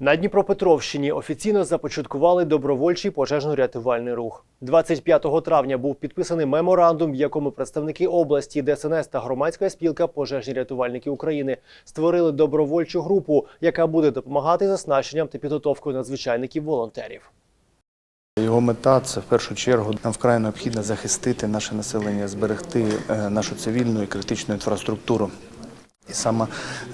На Дніпропетровщині офіційно започаткували добровольчий пожежно-рятувальний рух. 25 травня був підписаний меморандум, в якому представники області, ДСНС та громадська спілка пожежні рятувальники України створили добровольчу групу, яка буде допомагати з оснащенням та підготовкою надзвичайників-волонтерів. Його мета це в першу чергу нам вкрай необхідно захистити наше населення, зберегти е, нашу цивільну і критичну інфраструктуру. І саме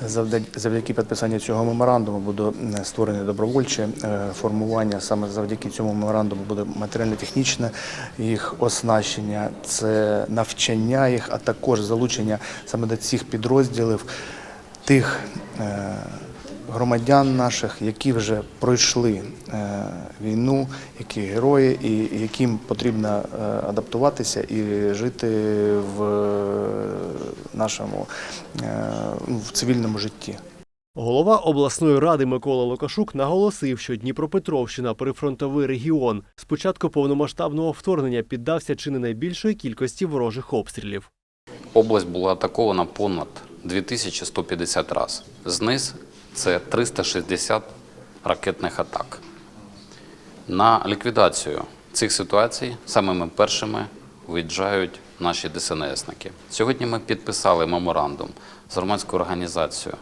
завдя- завдяки підписанню цього меморандуму буде е, створене добровольче е, формування. Саме завдяки цьому меморандуму буде матеріально-технічне їх оснащення, це навчання їх, а також залучення саме до цих підрозділів тих е, громадян наших, які вже пройшли е, війну, які герої, і яким потрібно е, адаптуватися і жити в е, нашому е, ну, в цивільному житті. Голова обласної ради Микола Лукашук наголосив, що Дніпропетровщина прифронтовий регіон з початку повномасштабного вторгнення піддався чи не найбільшої кількості ворожих обстрілів. Область була атакована понад 2150 разів. Зниз це 360 ракетних атак. На ліквідацію цих ситуацій самими першими виїжджають наші ДСНСники. Сьогодні ми підписали меморандум з громадською організацією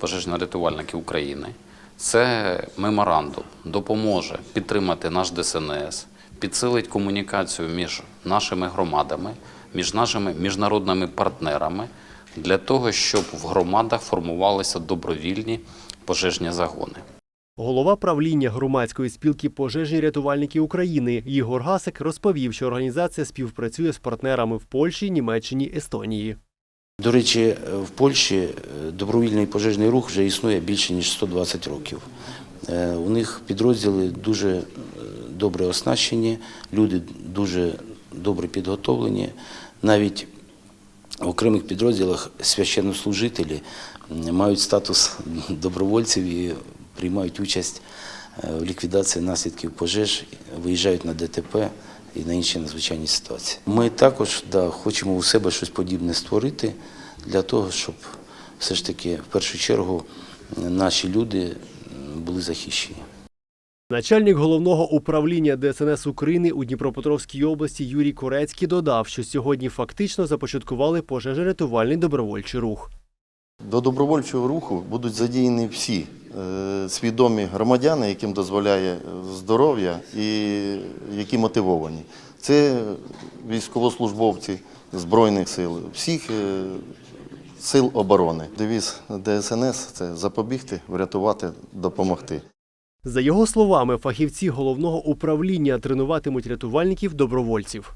пожежно-рятувальники України. Це меморандум допоможе підтримати наш ДСНС, підсилить комунікацію між нашими громадами, між нашими міжнародними партнерами для того, щоб в громадах формувалися добровільні пожежні загони. Голова правління громадської спілки пожежні рятувальники України Ігор Гасик розповів, що організація співпрацює з партнерами в Польщі, Німеччині, Естонії. До речі, в Польщі е, добровільний пожежний рух вже існує більше ніж 120 років. Е, У них підрозділи дуже е, добре оснащені, люди дуже добре підготовлені. Навіть в окремих підрозділах священнослужителі мають статус добровольців і приймають участь е, в ліквідації наслідків пожеж, виїжджають на ДТП і на інші надзвичайні ситуації. Ми також да, хочемо у себе щось подібне створити для того, щоб все ж таки в першу чергу наші люди були захищені. Начальник головного управління ДСНС України у Дніпропетровській області Юрій Корецький додав, що сьогодні фактично започаткували пожежно-рятувальний добровольчий рух. До добровольчого руху будуть задіяні всі е, свідомі громадяни, яким дозволяє здоров'я і які мотивовані. Це військовослужбовці Збройних сил, всіх е, сил оборони. Девіз ДСНС це запобігти, врятувати, допомогти. За його словами, фахівці головного управління тренуватимуть рятувальників добровольців.